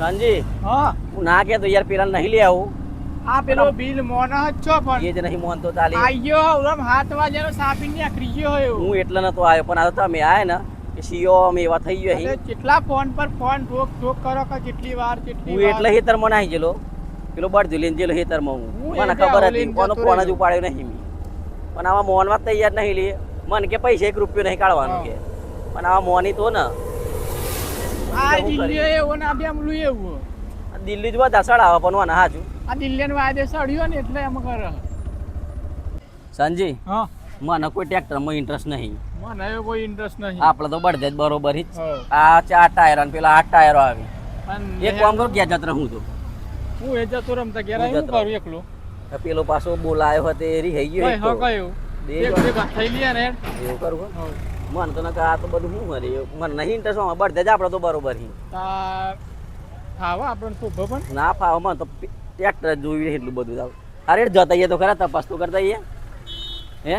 સંજી હા. હું ના કે તો યાર પેલા નહીં લે આવું. આ પેલો બિલ મોન જ છો પણ. એ જ નહીં મોન તો ચાલી આઈ ગયો ઓમ હાથ વાજેનો સાફી ને આખરી ગયો હોય હું એટલે નતો આવ્યો પણ આ તો તમે આયા ને કે સીઓ અમે એવા થઈ ગયો અહીં કેટલા ફોન પર ફોન ઠોક ઠોક કરો કે કેટલી વાર કેટલી હું એટલે હેતર મને નાહી ગયેલો. પેલો બળજો લઈને જેલો હેતરમાં હું. હું મને ખબર હતી કોનો ફોન જ ઉપાડ્યો નહીં મી. પણ આવા મોનમાં તૈયાર નહીં લે. મને કે પૈસા એક રૂપિયો નહીં કાઢવાનું કે. પણ આવા મોની તો ને. આ દિલ્હી એવો ને આ બેમલું એવું દિલ્હી જ બધા સડાવે પણ વાના હાચું આ દિલ્હી વાયદે સડ્યો ને એટલે એમ કરે. સંજી હા? મને કોઈ ટ્રેક્ટરમાં ઇન્ટરેસ્ટ નહીં. મને કોઈ ઇન્ટરેસ્ટ નહીં. આપણે તો બળદે જ બરોબર જ. આ ચાર ટાયર અને પેલા આઠ ટાયરો આવી. એક કામ કરો ગયા જત્ર હું તો. હું એ જતો રમતા ઘેર હું કરું એકલો. પેલો પાછો બોલાયો હતો એ રહી ગયો હા કયો? જણ. ભેગા થઈ લ્યા ને. એવું કરું. મને તો નકર આ તો બધું શું મરે મને નહીં ઇન્ટરેસ્ટ બળદે જ આપણે તો બરોબર હી આવો આપણને શોભો પણ ના ફાવે મન તો ટ્રેક્ટર જ જોયું છે એટલું બધું જાવ અરે જતા તો ખરા તપાસ તો કરતા હે?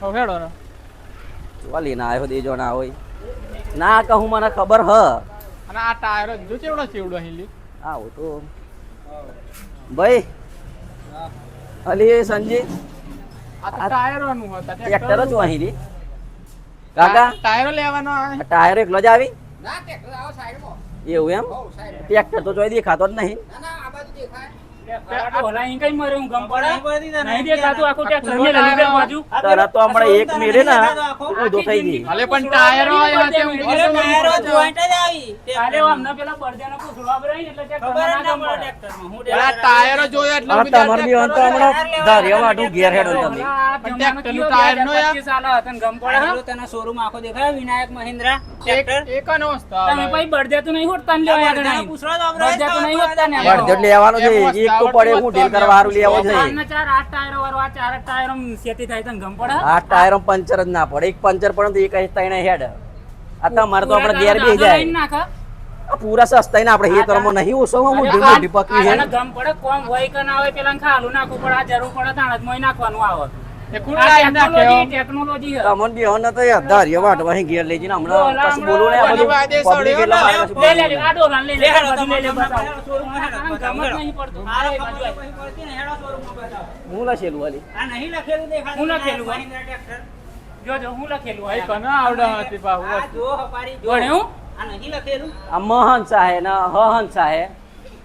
હવે હેડો ને વાલી ના આવ્યો દેજો ના હોય. ના કહું મને ખબર હ. અને આ ટાયર જો ચેવડો ચેવડો અહીં લી? આવું તો. ભાઈ અલી સંજી આ ટાયરોનું હતા ટ્રેક્ટર જ રી કાકા? ટાયરો લેવાનો આવે. ટાયર એકલો જ આવી? એવું એમ? ટ્રેક્ટર તો જોઈ દેખાતો જ નહીં. ને આ બીજા બી અંત હમણાં ધાર્યા વાટું ઘેર હેડો તમે. પણ ટ્રેક્ટરનું ટાયર નો યાર. પેલું તને શોરૂમ આખો દેખાય વિનાયક મહિન્દ્રા પછી તો નહીં હોટતા બળદો લેવાનો છે પડે હું ડીલ કરવા હારું લેવો છે ચારના ચાર આઠ ટાયરો વાળો આ ચાર ટાયરો સેતી થાય તને ગમ પડે આઠ ટાયરો પંચર જ ના પડે. એક પંચર પડે તો એક અહીં તઈને હેડ. આ તમારે તો આપણે ગેર બી જાય. પૂરા સસ્તા ને આપણે હેતરમાં નહીં ઓછો હું પકવી ગમ પડે કોમ હોય કે ના હોય પેલા ખાલું નાખવું પડે. આ જરૂર પડે તાણ જ મોય નાખવાનું આવે. હું લખેલું વાલી નહીં લખેલું હું લખેલું હોય? મહિન્દ્રા ટ્રેક્ટર. જો જો હું લખેલું હોય. કનો આવડે હતી બાહુ જો હપારી જો. ભણ્યું? આ નહીં લખેલું? આ મહંસા હે ને હહંસા હે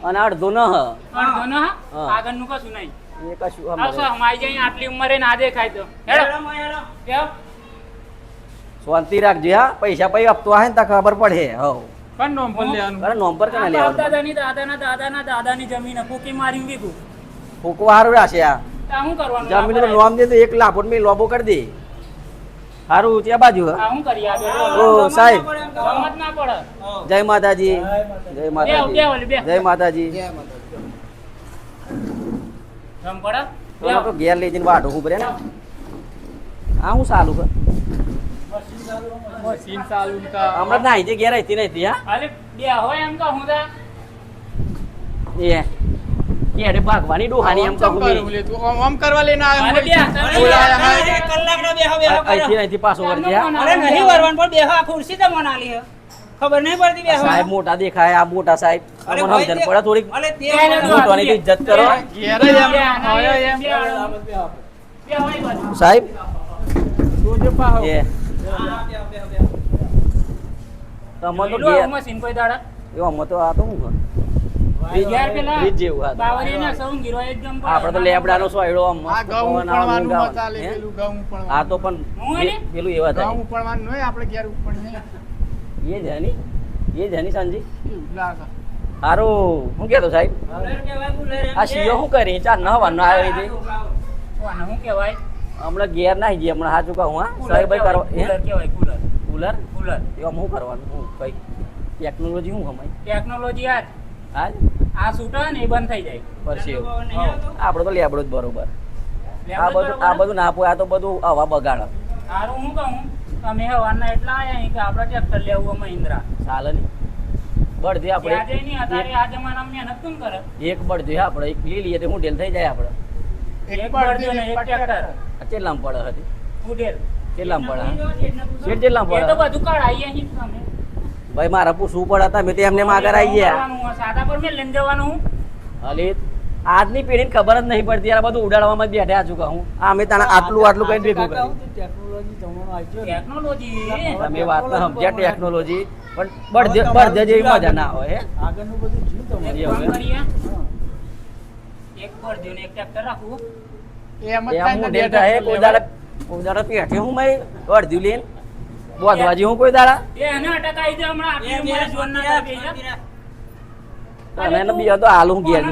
અને અડધો ન હ. અડધો ના આગળનું કશું નહીં. એ કશું આવશો હમાઈ જાય આટલી ઉંમરે ના દેખાય તો હેડો. હેડો મોય હેડો. કેમ? શાંતિ રાખજો હા. પૈસા પૈ આપતો હે ને તો ખબર પડે. હવ કન નોમ લેવાનું. અરે નોમ પર કે ના આ લેવાનું? દાદાની દાદાના દાદાના દાદાની જમીન ફૂકી મારી વીઘું. ફૂકવા હારું રાખશે આ તો આ કરવાનું? જમીન તો નોમ દે તો એક લાફોટ મેં લોબો કરી દે. હારું ત્યાં બાજુ હ. ઓ સાહેબ. ગમત ના પડે. જય માતાજી. જય માતાજી. બે ઓલી જય માતાજી. ગમ પડે? તો તો ઘેર લઈ જઈને વાટો ઉભરે ને આ હું સાલું કર? મશીન ચાલુ કા? હમણાં નાઈ જે ઘેર હતી નહીં હા? અરે બે હોય એમ કહું તા. એ કેડે ભાગવાની ડોહાની એમ કહું તું? કરવા લઈને આવ્યો અરે બે હોય. તમે બોલાયા હા. એક કલાકનો બેહો બેહો કરો. અહીંથી અહીંથી પાછો વળજે અરે નહીં વરવાનું પણ બેહો આ ખુરશી તો મનાલી હે. ખબર નહીં પડતી બે સાહેબ મોટા દેખાય આ મોટા સાહેબ અરે સમજણ પડે થોડીક ને. મોટોની ઇજ્જત કરો. સાહેબ. તમે તો લો, ઘેર મશીન કોઈ દાડા એવામાં તો આ તો શું કર ઘેર પેલા ફ્રીજ જેવું આ તો. બાવળીના સૌ ગીરો એકદમ પડે. આપણે તો લેબડાનો સોયડો આ તો પણ? પેલું એવા થાય ઉપાડવાનું ઘેર એ છે હની એ છે હની સાંજી સારું. હું કહેતો સાહેબ આ. સીઓ શું કરી? ચાર ન હવાનો આવ્યો છે શું કહેવાય? હમણાં ગેર નાખી જઈએ હમણાં સાચું કહું હા? કુલર સાહેબ ભાઈ કરવા કુલર કહેવાય કુલર. કુલર? કુલર. એમાં શું કરવાનું? હું કઈ ટેકનોલોજી શું કમાય? ટેકનોલોજી આજ. આજ? આ છૂટે ને એ બંધ થઈ જાય. પરસેવ આપણે તો લેબડો જ બરોબર. આ બધું આ બધું ના પોય આ તો બધું હવા બગાડ. સારું હું કહું? તમે હવાના એટલા આયા અહીં કે આપણે ટ્રેક્ટર લેવું હોય મહિન્દ્રા ચાલે નહીં આપણે. આજે નહીં અત્યારે આ જમાનામાં મહેનત કોણ કરે એક બળદી આપણે. એક લઈ લઈએ તો હું ઢેલ થઈ જાય આપણે. એક બળદો ને એક ટ્રેક્ટર કેટલામ પડે હતી ઉડેલ કેટલામ પડે. શેઠ કેટલામ પડે તો બધું. કઢાઈએ અહીં તમે ભાઈ મારા પૂછવું પડે તમે તો એમને આગળ આવી ગયા. સાદા પર મેં લઈને જવાનું હું. અલી આજની પેઢીને ખબર જ નહીં પડતી. યાર બધું ઉડાડવામાં જ બેઠ્યા છું કહું અમે તને આટલું આટલું કઈ ભેગું કર્યું. ટેકનોલોજી તમે વાત તો સમજ્યા ટેકનોલોજી પણ બળદે બળદે જેવી મજા ના હોય એવું કામ એમ? કરીએ. એક બળદિયો ને એક ટ્રેક્ટર રાખવું એમ જ થાય હું ને કોઈ દાડા પેઠે હું મે અડધ્યું લઈને બોધવાજી હું કોઈ દાડા એ એને અટકાઈ દે હમણાં આટલી ઉંમરે જોનના થાય બેજા. એને બીજા તો હાલ હું ઘેર લે.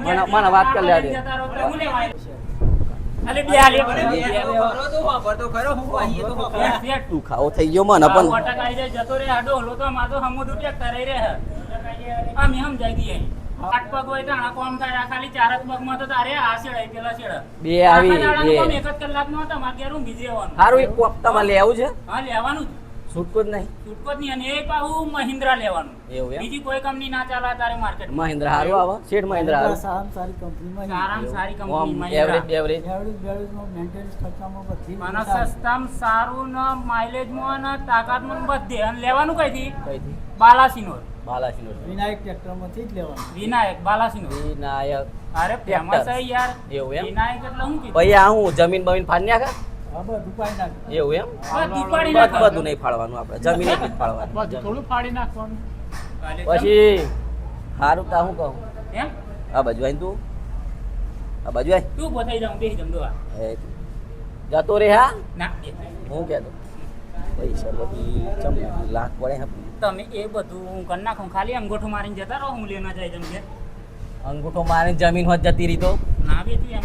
મને- મને વાત કરી લેવા તો હું બે. દુખાવો થઈ ગયો મને પણ જાય જતો રે આડો હલો તો માતો તો હમું રહી. રહે અમે સમજાઈ આઠ પગ હોય તાણા કોમ થાય ખાલી ચાર જ પગમાં તો તારે આ છેડાય પેલા છેડા બે આવી, બે. એક જ કલાકમાં તમારે ઘેર ઊંઘી જ રહેવાનું સારું એક કોપ તમારે લેવું છે? હા લેવાનું જ. છૂટકો જ નહીં. છૂટકો જ નહીં અને એ પાછું મહિન્દ્રા લેવાનું. એવું એમ? બીજી કોઈ કંપની ના ચાલે તારે માર્કેટ મહિન્દ્રા હારું આવે. શેઠ મહિન્દ્રા સારું સારામાં સારી કંપની આમ મહિન્દ્રા. એવરેજ બેવરેજ અને સસ્તામાં સારું ને માઇલેજમાં ને તાકાતમાં બધે. અને લેવાનું કઈથી? કઈ થી બાલાસિનોર. બાલાસિનોર. વિનાયક ટ્રેક્ટરમાંથી જ લેવાનું. વિનાયક બાલાસિનોર. વિનાયક અરે ફેમસ છે યાર. એવું એમ? વિનાયક એટલે હું કીધું? ભાઈ આ હું જમીન બમીન ફાડ્યા કા બધું એવું એમ? બધું નહીં ફાળવાનું આપણે. જમીન જ બધું થોડું ફાડી નાખવાનું. પછી સારું તા હું કહું? જમ. એમ? આ બાજુ આવીને તું. આ બાજુ આય તું ઊભો જાઉં બેસી જાઉં દોવા. એ જતો રે હા? ના હું કહેતો પૈસા બધી ચમ લાખ પડે હા. તમે એ બધું હું કરી નાખું ખાલી અંગૂઠો મારીને જતા રહો હું લેવા જાય જમ કે અંગૂઠો મારીને જમીન હોત જતી રહી તો? ના બેતી એમ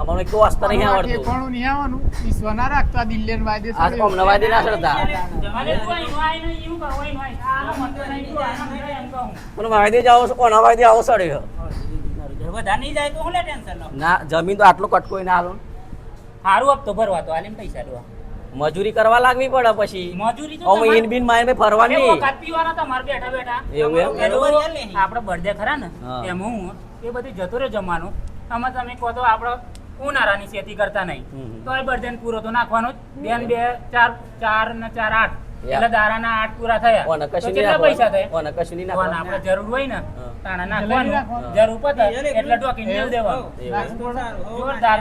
અમારે તો વાસ્તા નહીં આવડતું. કોણ નહીં આવવાનું. વિશ્વ ના રાખતા દિલ્હી ને વાયદે આ કોમ નવા વાયદે ના ચડતા તું ને એવું તું. પણ વાયદે જાવ છો કોના વાયદે આવો સડ્યો બધા નહીં જાય તો હું લે ટેન્શન લો. ના જમીન તો આટલો કટકોઈ ના હાલો સારું હપ્તો ભરવા તો આલીમ પૈસા દો મજૂરી કરવા લાગવી પડે પછી. મજૂરી તો અમે ઇન બિન માઈને ફરવાની. વખત પીવાના તમારે બેઠા બેઠા. એવું એમ? આપણે બર્થડે ખરા ને એમ હું એ બધું જતો રહ્યો જમવાનું આમાં તમે કહો તો આપણે ઉનાળાની ખેતી કરતા નહીં. તો એ બર્ધન પૂરો તો નાખવાનો જ. બે બે ચાર ચાર ને ચાર આઠ. એટલે દારાના આઠ પૂરા થયા. તો કેટલા પૈસા. થાય? ઓને કશું આપણે જરૂર હોય ને તાણા નાખવાનું. જરૂર પતે એટલે ઢોકીને મેલ દેવાનું. જોરદાર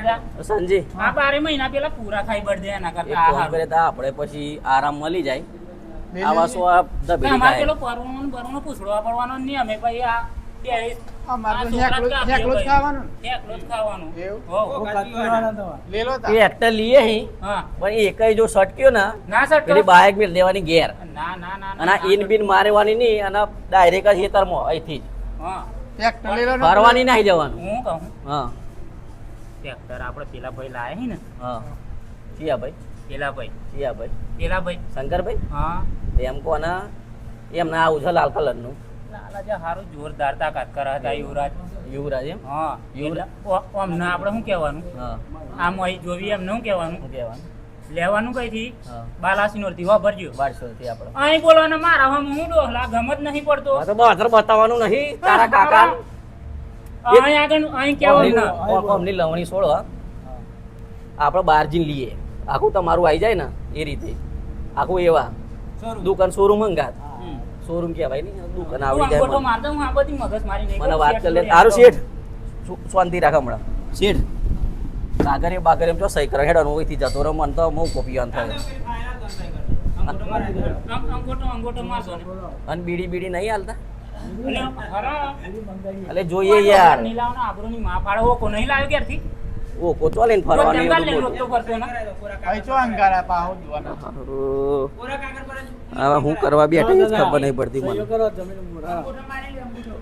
સંજી. આ બારે મહિના પેલા પૂરા ખાઈ બળદે એના કરતા. આહાર કરે તો આપણે પછી આરામ મળી જાય. આવા સો આ ધબેલી અમારે થાય? પેલો પરવાનો પરવાનો પૂછડવા પડવાનો નિયમ એ ભાઈ આ બે અમારે તો આ છોકરા હેકલો- જ હેકલો જ કાપીએ ખાવાનું ભાઈ. એકલો જ ખાવાનું એવું? હો. બહુ કાપીવાના તમારે. લે લો તા. ટ્રેક્ટર લઈએ હી હા. પણ એકઈ જો સટક્યો ને ના પેલી બાઇક મેળ દેવાની ઘેર. ના ના ના અને ઇન બિન મારવાની નહીં અને ડાયરેક્ટ જ ખેતરમાં અહીંથી જ. ને. ફરવાની નહીં જવાનું. હું કહું? હા. ટ્રેક્ટર આપણે પેલા ભાઈ લાયા હી ને. હા. ચિયા ભાઈ પેલા ભાઈ ચિયા ભાઈ પેલા ભાઈ શંકરભાઈ? હા. એમ કોના? એમને આવું છે લાલ કલરનું. લાલા જે હારું જોરદાર તાકાત કરે હતા યુવરાજ. યુવરાજ એમ? હા યુવરાજ? એટલે ના આપણે શું કહેવાનું? હા. આમ અહીં જોવી એમ શું કહેવાનું? કહેવાનું? લેવાનું કઈથી? હા. બાલાસિનોરથી વાપરજો બારસો થી આપણે. અહીં બોલવાના મારા હમ હું ડોહલા ગમત નહીં પડતો. તો બાધર બતાવવાનું નહીં. તારા કાકા. અહીં આગળ અહીં કહેવાનું. ના કોમની લવણી છોડો હા. આપણે બહાર જીન લઈએ. આખું તમારું આવી જાય ને એ રીતે. આખું એવા. દુકાન શોરૂમ અંગાત. શોરૂમ કહેવાય નહીં દુકાન આવડી જાય મારતો હું આ બધી મગજ મારી નહીં મને વાત કરી લે. તારું શેઠ. શાંતિ રાખ હમણાં? શેઠ કાગરે બાગરે જો સહી કરે હેડો અહીંથી જતો રહો મને તો થાય. અંગૂઠો અંગૂઠો મારશો ને. અને બીડી બીડી નહીં હાલતા? એટલે જોઈએ યાર. નીલાવના આબરૂની માં ઓકો નહીં લાવ્યો ક્યારથી? ઓ કોચો ફરવાની. હવે હું? કરવા બેઠી ખબર નહીં પડતી મને.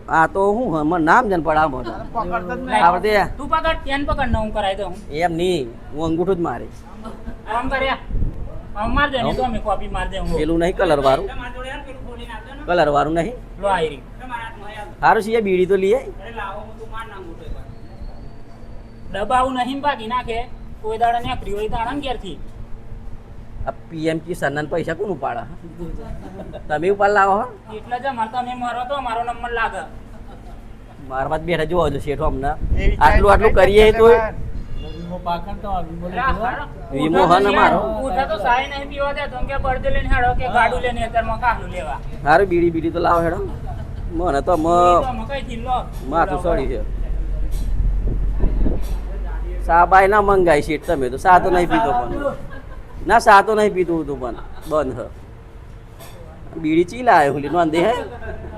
આ તો હું મને નામ જન પડા. તું પકડ પકડ હું દઉં. એમ નહીં હું અંગૂઠું જ મારી આમ કર્યા. માર દે તો અમે કોપી માર દે હું. પેલું નહીં કલર વાળું. કલર વાળું નહીં. લો સારું છે બીડી તો લઈએ દબાવું નહીં બાકી નાખે. કોઈ દાડા નીકળી હોય દાડા ને ઘેરથી. પીએમ કિસાનના પૈસા કોણ ઉપાડે? તમે ઉપાડ લાવો હો. એટલે જ મારે તમે મારો તો મારો નંબર લાગે. મારા માં બેઠા જોવા જો શેઠો અમને. આટલું આટલું કરીએ તો વીમો હે ને મારો. તો નહીં પીવા દે કે બળદે લઈને હેડો કે ગાડું લઈને અત્યારમાં કાહલું લેવા. હારું બીડી બીડી તો લાવો હેડો. મને તો મ માથું સડી છે. સા બાય ના મંગાઈ છે તમે તો સાતો નહીં પીધો પણ. ના સાતો નહીં પીધું તું પણ. બંધ હ. બીડી ચી લાયો હુલી નોંધે હે?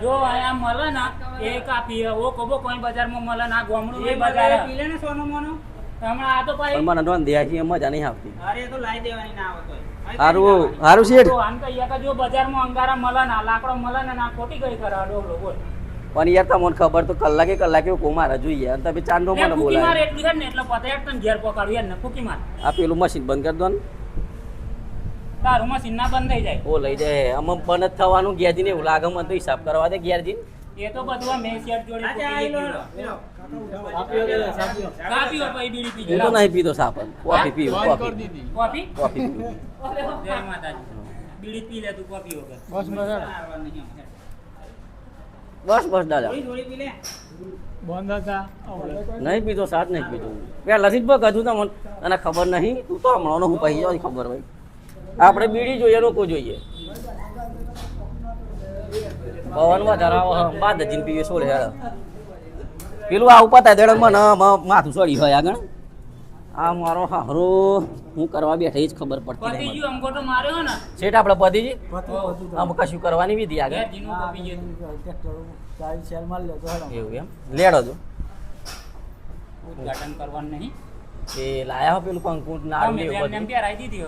જો આયા મળે ના એ કાપી ઓ કોબો કોઈ બજારમાં મળે ના ગોમડું એ બજાર પી લે ને સોનું મોનું? હમણાં આ તો પાઈ મને મને દે છે મજા નહીં આવતી. અરે એ તો લાઈ દેવાની ના આવતો હારું હારું શેઠ. તો આમ કહીએ કે જો બજારમાં અંગારા મળે ના લાકડો મળે ને ના ખોટી ગઈ કરા ડોબલો બોલ. પણ યાર તમને ખબર તો કલાકે કલાકે કોમારા જોઈએ અને તમે ચાંદો મને બોલાય મારે એટલું છે ને એટલે પતે હેડ તને ઘેર પકડું યાર ને ફૂકી માર. આ પેલું મશીન બંધ કરી દો ને. તારું મશીન ના બંધ થઈ જાય. ઓ લઈ જાય આમાં બંધ જ થવાનું ગેરજીને એવું લાગે મને તો હિસાબ કરવા દે ગેરજી એ તો બધું આ મેં શેઠ જોડે આજે ફૂકી આઈ લો લીધું. લો. સાપીઓ દે, સાપીઓ. કાપી પછી બીડી પી તો નહીં પીતો સાપન. કોફી પીવો કોફી કોફી? કોફી જય માતાજી. બીડી પી લે તું કોફી વગર. બસ મજા. બસ બસ દાદા. થોડી થોડી પી લે. બંધ હતા. નહીં પીધો સાત નહીં પીતો પહેલાથી જ બગ હતું તમને તને ખબર નહીં? તું તો હમણાં હું પહી જ ખબર હોય. આપણે બીડી જોઈએ લોકો જોઈએ. પવનમાં ધરાવો આવે બાદ જીન પીવે સોલે પેલું આવું પતા દેડ મને માથું સડી હોય આગળ. આ મારો હારો હું કરવા બેઠા જ ખબર પડતી પતિ નહીં મને. ગયું અંગોઠો માર્યો ને. શેઠ આપણે પતિજી. આમ કશું કરવાની વિધિ આગળ? કપી ગયું. શેર એવું એમ? લેડો તો. ઉદઘાટન કરવાનું નહીં. એ લાયા હો પેલું કંકુ નાડું એવું એમ બધું? પહેરાઈ દીધી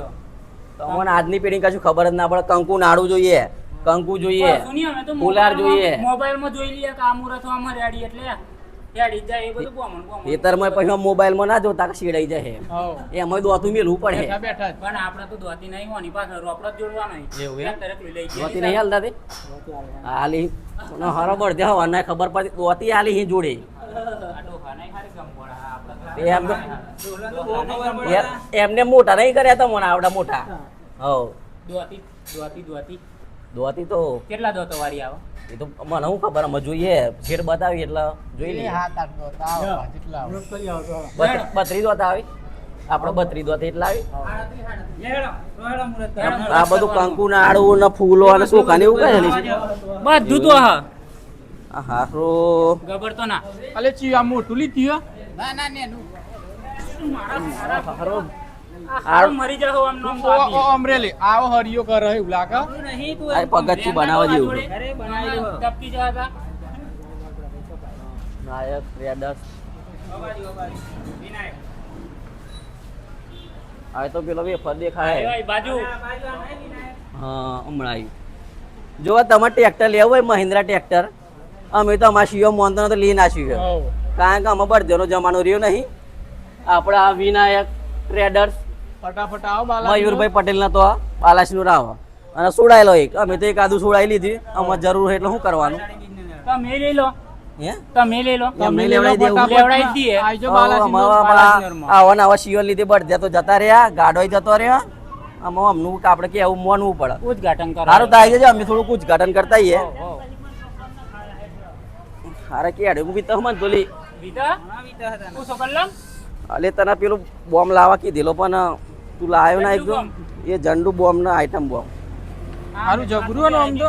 તમને આજની પેઢી કશું ખબર જ ના પડે. કંકુ નાડું જોઈએ. કંકુ જોઈએ. ફુલાર જોઈએ. મોબાઈલમાં જોઈ લઈએ કે આ મુહૂર્ત આમાં રેડી એટલે. રેડી જાય એ બધું બોમણ બોમણ. ખેતરમાં પછી મોબાઈલમાં ના જોતા કે શીડાઈ જાય એમાં દોતું મેલું પડે બેઠા બેઠા જ. પણ આપણે તો ધોતી નહીં હોની પાછળ રોકડો જ જોડવાનો એવું એમ? તરત લઈ લઈએ. દોતી નહીં હાલતા તે? હાલી. હરો બળદે હવા ખબર પડતી દોતી હાલી હી જોડે. એમને મોટા નહીં કર્યા તો મને આવડા મોટા. હવ ધોતી ધોતી ધોતી. દોતી તો કેટલા દોતો વાળી આવે? એ તો મને શું ખબર અમે જોઈએ શેર બતાવી એટલે જોઈ લઈએ. હાથ આઠ દોત આવો આપણે બત્રી દોત એટલે આવી. આ બધું કંકુ ના આડું ને ફૂલો અને સોખા ને એવું છે બધું તો હા આ. હારો. ગબર તો ના. અલે ચી આ મોટું લીધી ના ના ને હારું મરી ઓ અમરેલી. આવો હરિયો કરે એવું લાગે. નહીં તું પગથિયું બનાવવા જેવું અરે બનાવી ટપકી જવા હતા નાયક ટ્રેડર્સ અવાજી, અવાજી. હવે તો પેલો વેફર દેખાય. બાજુ. આ બાજુ આ નહીં વિનાયક. હા હમણાં આવ્યું જો તમારે ટ્રેક્ટર લેવું હોય મહિન્દ્રા ટ્રેક્ટર અમે તો અમારા શિયો મોનતો તો લઈ નાખ્યું છે કારણ કે અમે બળદેનો જમાનો રહ્યો નહીં. આપણા વિનાયક ટ્રેડર્સ ફટાફટ આવો બાલા મયુરભાઈ પટેલના તો આ બાલાસીનું રાવ. અને સોડાયેલો એક. અમે તો એક આદુ સોડાઈ લીધી. અમારે જરૂર એટલે શું કરવાનું. તમે લઈ લો. તમે લઈ લો. એમને લેવડાવી દેવું. લેવડાવી દઈએ. આઈજો આવો બાલાજીનો અમારા બાલાજીનરમાં. પેલા આવા નવા શિયો લીધે તો જતા રહ્યા ગાડોય જતો રહ્યો. આમાં અમનું આપણે કેવું મોનવું પડે. ઉદઘાટન કરો સારું તો આવી જજો અમે થોડુંક ઉદઘાટન કરતા આવીએ હારે કે અડે હું બી તો તોલી બીજા ઘણા હતા ને. હું શું કરલો અલે તને પેલું બોમ્બ લાવવા કીધેલો પણ તું લાયો ના એકદમ? એ ઝંડુ બોમ્બ ના આઈટમ બોમ્બ. હારું જબરું નો આમ તો.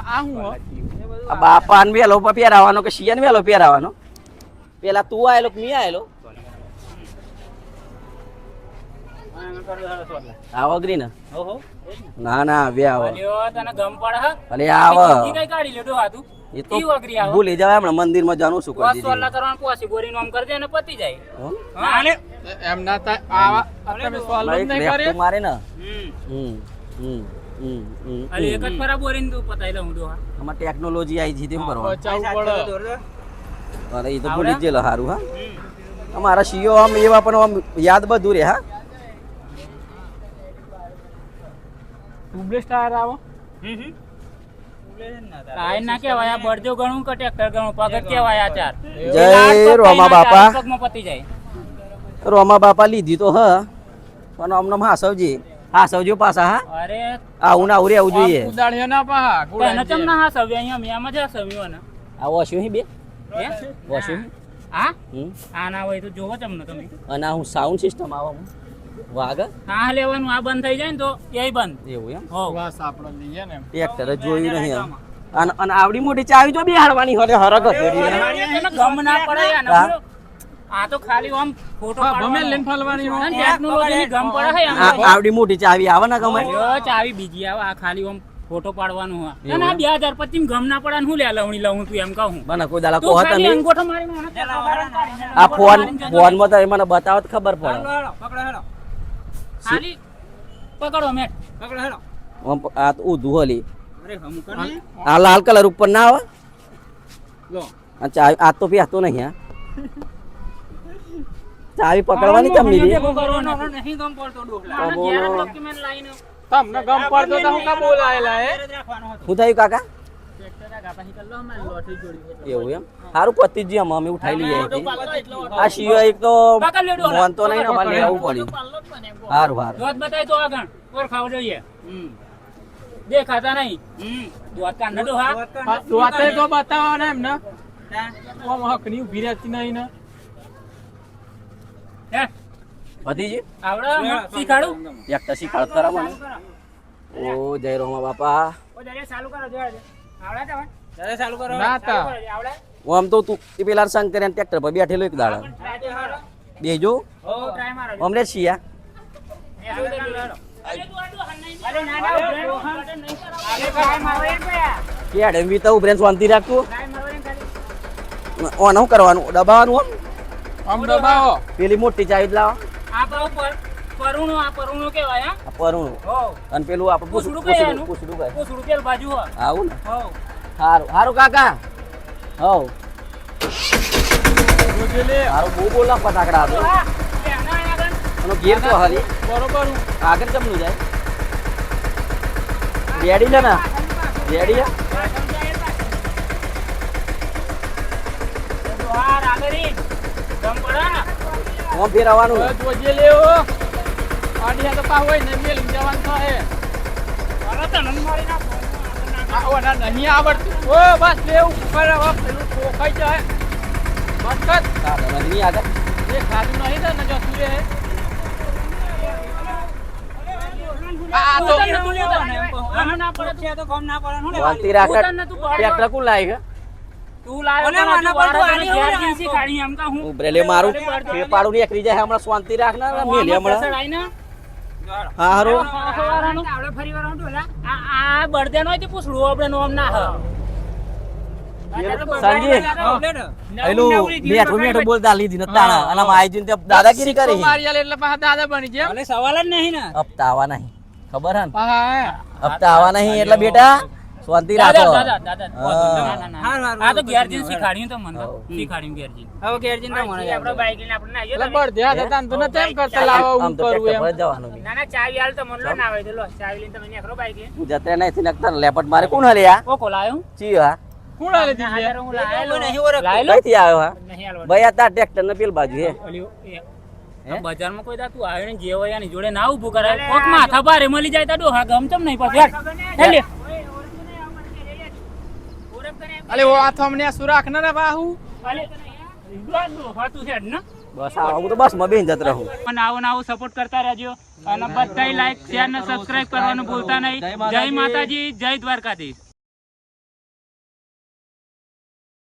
આ હું આ બાપાને વેલો પહેરાવાનો કે શિયાને વેલો પહેરાવાનો? પેલા તું આયેલો કે મી આયેલો? આવો ગ્રીન ના ના આવે આવો. અલ્યો તને ગમ પડે અલે આવો. કઈ કાઢી લેડો હાથું? એ તો ભૂલી જવાય હમણાં મંદિરમાં જાણું શું કરી દીધું કરવાનું પોસી ગોરીનું આમ કરી દે અને પતી જાય. હા? અને એમ ના થાય આવા આ તમે સોલ્વ નહીં કરે મારે ને. હમ. હમ એક જ પરા ફરા બોરીને તું પતાઈ લઉં ડોહા અમાર ટેકનોલોજી આવી છે તેમ કરવાનું પડે. અરે એ તો ભૂલી જ ગયેલો સારું હા. અમારા સીઓ આમ એવા પણ આમ યાદ બધું રે હા. ટ્યુબલેસ ટાયર આવો. હમ હમ. ને કહેવાય બળજો ગણું કે ટ્રેક્ટર ગણું પગત કહેવાય આ ચાર જય રોમા બાપા. પતી જાય. રોમા બાપા લીધી તો હ. પણ આમને હાસવજી. હાસવજો પાછા હા. અરે આવું ના આવું રહેવું જોઈએ. ના પાહા તને ચમ ના હા સવ્ય અહીંયા મિયામાં જ હા સવ્યો ને આ વોશ્યું હી બે? હે? વોશ્યું હા? આ ના હોય તો જોવો તમને તમે. અને હું સાઉન્ડ સિસ્ટમ આવા વાગ હા લેવાનું. આ બંધ થઈ જાય ને તો એ બંધ. એવું એમ? હો બસ આપણે લઈએ ને ટ્રેક્ટર જોયું નહીં એમ. અને અને આવડી મોટી ચાવી જો બી હારવાની હોય હરક હતી ગમ ના પડે. આ તો ખાલી આમ ફોટો ગમે. લઈને ફલવાની હોય. અને ટેકનોલોજીની ગમ પડે હે આવડી મોટી ચાવી આવે ને ગમે? ચાવી બીજી આવે. આ ખાલી આમ ફોટો પાડવાનું હોય. અને આ એમ? બે હજાર પચીસ ગમ ના પડે હું લે લવણી લઉં તું એમ કહું બને કોઈ દાડા તું કહો અંગોઠો મને કાઢીને આ ફોન ફોનમાં તો એ મને બતાવત ખબર પડે. ખાલી પકડો મેટ. પકડો હેડો આમ આ તો ઊંધું હોલી. અરે હમ કર ને. આ લાલ કલર ઉપર ના આવે લો. આ તો પહેતો નહીં હા. ચાવી પકડવાની કેમ આનો લીધી ભેગો કરવાનો નહીં ગમ પડતો ડોહલા. તો આના બોલો. ઘેર document લાવીને તમને ગમ પડતો તો હું કાં બોલાયેલા થયું કાકા? એવું એમ? સારું પતિજી અમે અમે ઉઠાઈ લઈએ. આ સિવાય એક તો પકડ લે મોન તો નહીં ને અમારે લેવું પડ્યું સારું સારું જોત બતાય તો આગળ. ઓળખાવ જોઈએ. દેખાતા નહીં. જોત કાન નડો હા. દોતે તો બતાવો ને? એમને ઓમ હકની ઊભી રહેતી નહીં ને. હે? ભતીજી આવડે શીખાડું? એકતા શીખાડ ખરા મને ઓ જય રોમા બાપા. ઓ જય ચાલુ કરો દરિયા ચાલુ કરો. ના તા. ચાલુ કરો, આવડે. આમ તો તું એ પેલા શંકર ટ્રેક્ટર પર બેઠેલો એક દાડા. ટ્રાય મારો. બેજો અમરે શિયા. વીતા ઉભરે. શાંતિ રાખતું ઓન શું કરવાનું? દબાવવાનું આમ આમ દબાવો. પેલી મોટી ચાવી લાવો. આ પર પરુણો આ પરુણો કહેવાય હા? પરુણું. હો. અને પેલું આપણે પૂછડું પૂછડું પૂછડું એનું? પૂછડું પેલ બાજુ હો. આવું ને? હો. સારું સારું કાકા. હવ જોજે લે બહુ બોલા ફટાકડા હતો હા એના આગળ. એનો ગેર તો હારી. બરોબર. આગળ કેમનું જાય. રેડી છે ને? રેડી છે? હા રાગરી ગમ પડે ને? ઓમ ફેરવવાનું. હવે જોજે લે ઓ તો હોય ને મેલ જવાન થાય. અરે તને મારી નાખો. આ ઓના નહીં આવડતું. ઓ બસ લે ઉપર હવે પેલું ઠોકાઈ જાય. બસ કર. કાકા નહીં આગળ એ ખાધું નહીં ને ને જતું રે આ તો આમ ના પડે છે તો. ગમ ના પડે હું વાંતી રાખે. ટ્રેક્ટર કોણ લાવી છે તું લાવ્યો તો માના પર તું આલી ઘેર જીન્સી કાઢી એમ કા હું ઉભરે લે મારું. ફેપાડું ની એકરી હમણાં શાંતિ રાખ ને મેલે હમણાં સડાઈને હા હારું. આવડે ફરી વાર ઢોલા. આ આ બળદે નો પૂછડું આપણે નોમ ના હ. દાદાગીરી કરી. એટલે દાદા બની જેમ સવાલ જ નહીં ને. હપ્તા આવા નહીં. ખબર હે હા. હપ્તા આવા નહીં એટલે બેટા શાંતિ રાખો. દાદા દાદા હા. ના, ના, ના. આ તો ગેરજીન શીખાડ્યું તો મને. શીખાડ્યું ગેરજીન. હવે ગેરજીન તો મને આપણો બાઈક લઈને આપણે ના એટલે બળદ્યા હતા ને તો નતો એમ કરતા લાવો હું કરું એમ. જવાનું ના ના ચાવી હાલ તો મને લો ના આવે લો ચાવી લઈને તમે નીકળો બાઈક. લઈને હું જતે નહીં નકતા લેપટ મારે કોણ હલે આ? કોકો લાયો? ચી હા? કોણ હલે ના, હું હાજર નહીં ઓર લાયેલો? થી આવ્યો હા? ભાઈ આ ટ્રેક્ટર ને પેલ બાજુ હે. બજારમાં કોઈ દાતું આવ્યો ને જે હોય એની જોડે ના ઉભું કરાય. કોક માથા ભારે મળી જાય તો ડોહા ગમચમ નહીં પાછું હેડ. હેડ લે. અલે ઓ આ થમને સુરાખ ન ને બાહુ? અલે, બસ આવું તો બસમાં બેન જત રહું. અને આવો ને આવો સપોર્ટ કરતા રહેજો. અને બધાય લાઈક શેર ને સબસ્ક્રાઇબ કરવાનું ભૂલતા નહીં. જય માતાજી જય દ્વારકાધીશ.